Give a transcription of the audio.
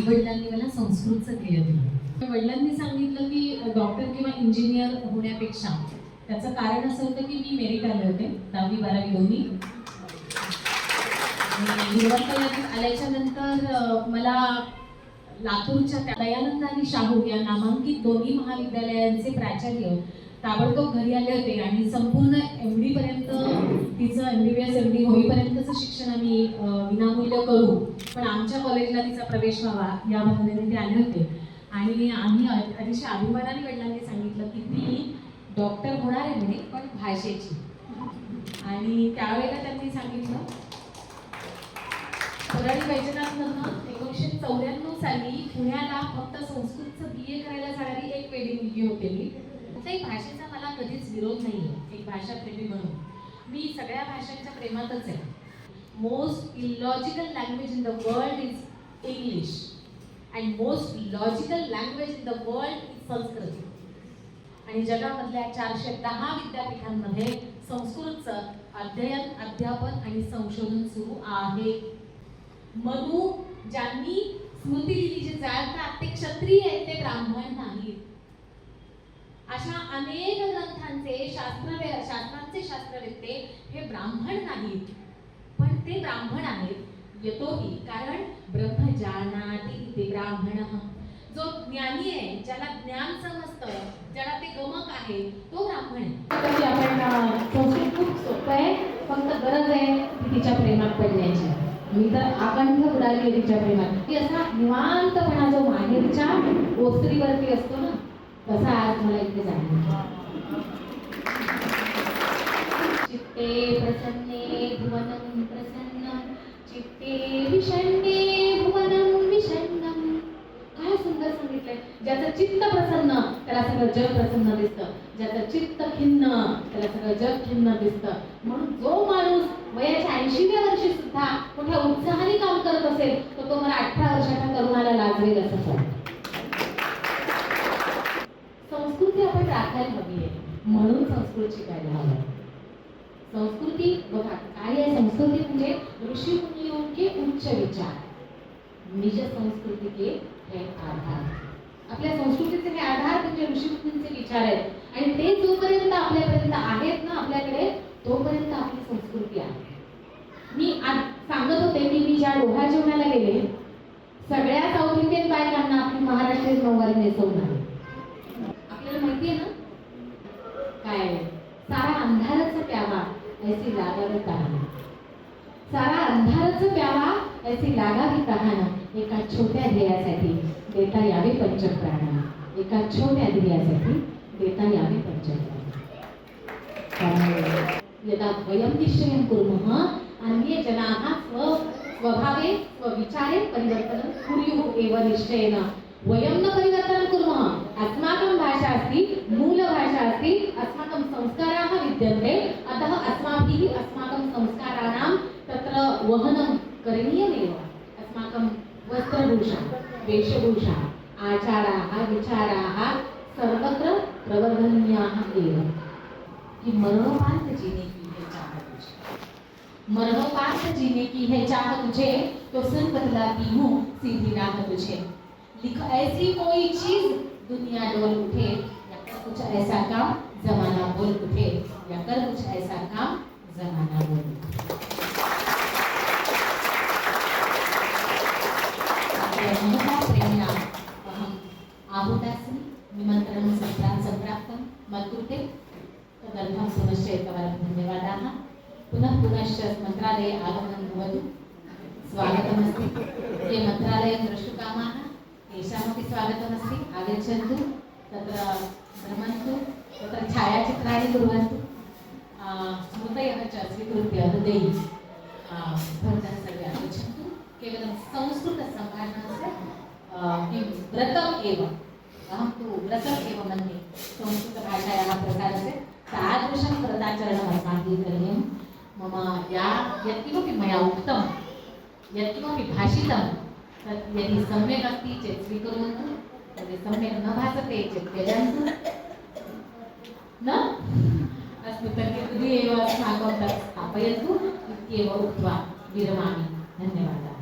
आईवडिलांनी मला संस्कृतचं ध्येय दिलं. वडिलांनी सांगितलं की डॉक्टर किंवा इंजिनियर होण्यापेक्षा त्याचं कारण असं होतं की मी मेरिट आले होते दहावी बारावी दोन्ही. आल्याच्यानंतर मला लातूरच्या दयानंद आणि शाहू या नामांकित दोन्ही महाविद्यालयांचे प्राचार्य ताबडतोब घरी आले होते आणि संपूर्ण एम डी पर्यंत तिचं M B B S M D होईपर्यंतचं शिक्षण आम्ही विनामूल्य करू. पण आमच्या कॉलेजला तिचा प्रवेश व्हावा या भावनेने ते आले होते. आणि आम्ही अतिशय अभिमानाने वडिलांनी सांगितलं की ती डॉक्टर होणार आहे म्हणे पण भाषेची. आणि त्यावेळेला त्यांनी सांगितलं पुराणी वैजनाथमधनं एकोणीसशे चौऱ्याण्णव साली पुण्याला फक्त संस्कृत बी ए करायला जाणारी एक वेडी मुलगी होते मी कुठल्याही भाषेचा मला कधीच विरोध नाही आहे एक भाषाप्रेमी म्हणून. मी सगळ्या भाषांच्या प्रेमातच आहे. Most illogical language in the world is English and most logical language in the world is Sanskrit आणि जगामधल्या चारशे दहा विद्यापीठांमध्ये संस्कृतचं अध्ययन अध्यापन आणि संशोधन सुरू आहे. म्हणून ज्यांनी स्मृती लिहिली जे जाळतात ते क्षत्रिय आहेत ते ब्राह्मण नाहीत. अशा अनेक ग्रंथांचे शास्त्र शास्त्रांचे शास्त्रवेत्ते हे ब्राह्मण नाहीत. पण ते ब्राह्मण आहेत येतोही कारण ब्रह्म जानाती ते ब्राह्मण. जो ज्ञानी आहे ज्याला ज्ञान समजतं ज्याला ते गमक आहे तो ब्राह्मण आहे. तशी आपण संस्कृत खूप सोपं आहे फक्त गरज आहे तिच्या प्रेमात पडण्याची मी तर अखंड उडाली तिच्या प्रेमात. की असा निवांतपणा जो माहेरच्या ओसरीवरती असतो ना तसा आज मला इथे जाणवतो चित्ते प्रसन्ने भुवनं प्रसन्न चित्ते विषण्णे भुवनं विषण्णम काय सुंदर सांगितलंय. ज्याचं चित्त प्रसन्न त्याला सगळं जग प्रसन्न दिसतं. ज्याचं चित्त खिन्न त्याला सगळं जग खिन्न दिसतं. म्हणून जो माणूस वयाच्या ऐंशीव्या वर्षी सुद्धा मोठ्या उत्साहाने काम करत असेल तर तो मला अठरा वर्षाच्या तरुणाला लाजवेल असं सांगतो संस्कृती आपण हवी आहे? म्हणून संस्कृत शिकायला हवं. संस्कृती बघा काय आहे संस्कृती म्हणजे? ऋषी मुनियों के उच्च विचार. निज संस्कृती के हे आधार. आपल्या संस्कृतीचे हे आधार म्हणजे ऋषी मुनींचे विचार आहेत. आणि ते जोपर्यंत आपल्यापर्यंत आहेत ना आपल्याकडे तोपर्यंत आपली संस्कृती आहे. मी आज सांगत होते की मी ज्या डोहा जेवणाला गेले सगळ्या साऊथ इंडियन बायकांना आपली महाराष्ट्रीयन नऊवारी नेसवून आपल्याला माहितीये ना काय सारा अंधारच प्यावा ऐसी लागावी तहान सारा अंधारच प्यावा ऐसी लागावी तहान एका छोट्या ध्येयासाठी देता यावे पंचप्राणा. एका छोट्या ध्येयासाठी देता यावे पंचप्राण. यदा वयं निश्चयं कुर्मः अन्ये जनाः स्व स्वभावे स्वविचारे परिवर्तनं कुर्युः एव निश्चयेन. वयं न परिवर्तनं कुर्मः विद्यन्ते। अतः अस्माभिः अस्माकं संस्काराणां तत्र वहनं करणीयमेव। अस्माकं वस्त्रभूषा, वेशभूषा, आचाराः, विचाराः सर्वत्र प्रवर्धनीयाः एव। कि मरणोपांत जीने की है चाह तुझे। मरणोपांत जीने की है चाह तुझे तो सुन बतलाती हूँ सीधी राह तुझे। लिख ऐसी कोई चीज़ दुनिया डोल उठे, या कुछ ऐसा काम जमाना बोल उठे या कर कुछ ऐसा काम जमाना बोल उठे आपल्या महता प्रेरणा अहं आहुतास्मि निमन्त्रणं सम्प्रा सम्प्राप्तं मत्कृते तदर्थं पुनश्च एकवारं धन्यवादाः पुनः पुनश्च मन्त्रालये आगमनं भवतु स्वागतमस्ति ये मन्त्रालयं द्रष्टुकामाः तेषामपि स्वागतमस्ति आगच्छन्तु तत्र भ्रमन्तु तत्र छायाचित्राणि कुर्वन्तु आ, स्मृतयः च स्वीकृत्य हृदये भवन्तः सर्वे आगच्छन्तु केवलं संस्कृतसम्भाषणस्य किं व्रतम् एव अहं तु व्रतम् एव मन्ये म्हणजे संस्कृतभाषायाः प्रकारस्य तादृशं व्रताचरणम् अस्माभिः करणीयं मम या यत्किमपि मया उक्तं यत्किमपि भाषितं तत् यदि सम्यक् अस्ति चेत् स्वीकुर्वन्तु यदि सम्यक् न भासते चेत् त्यजन्तु न? अस्तु तर्हि एव अस्माकं तत् स्थापयन्तु इत्येव उक्त्वा विरमामि धन्यवादाः.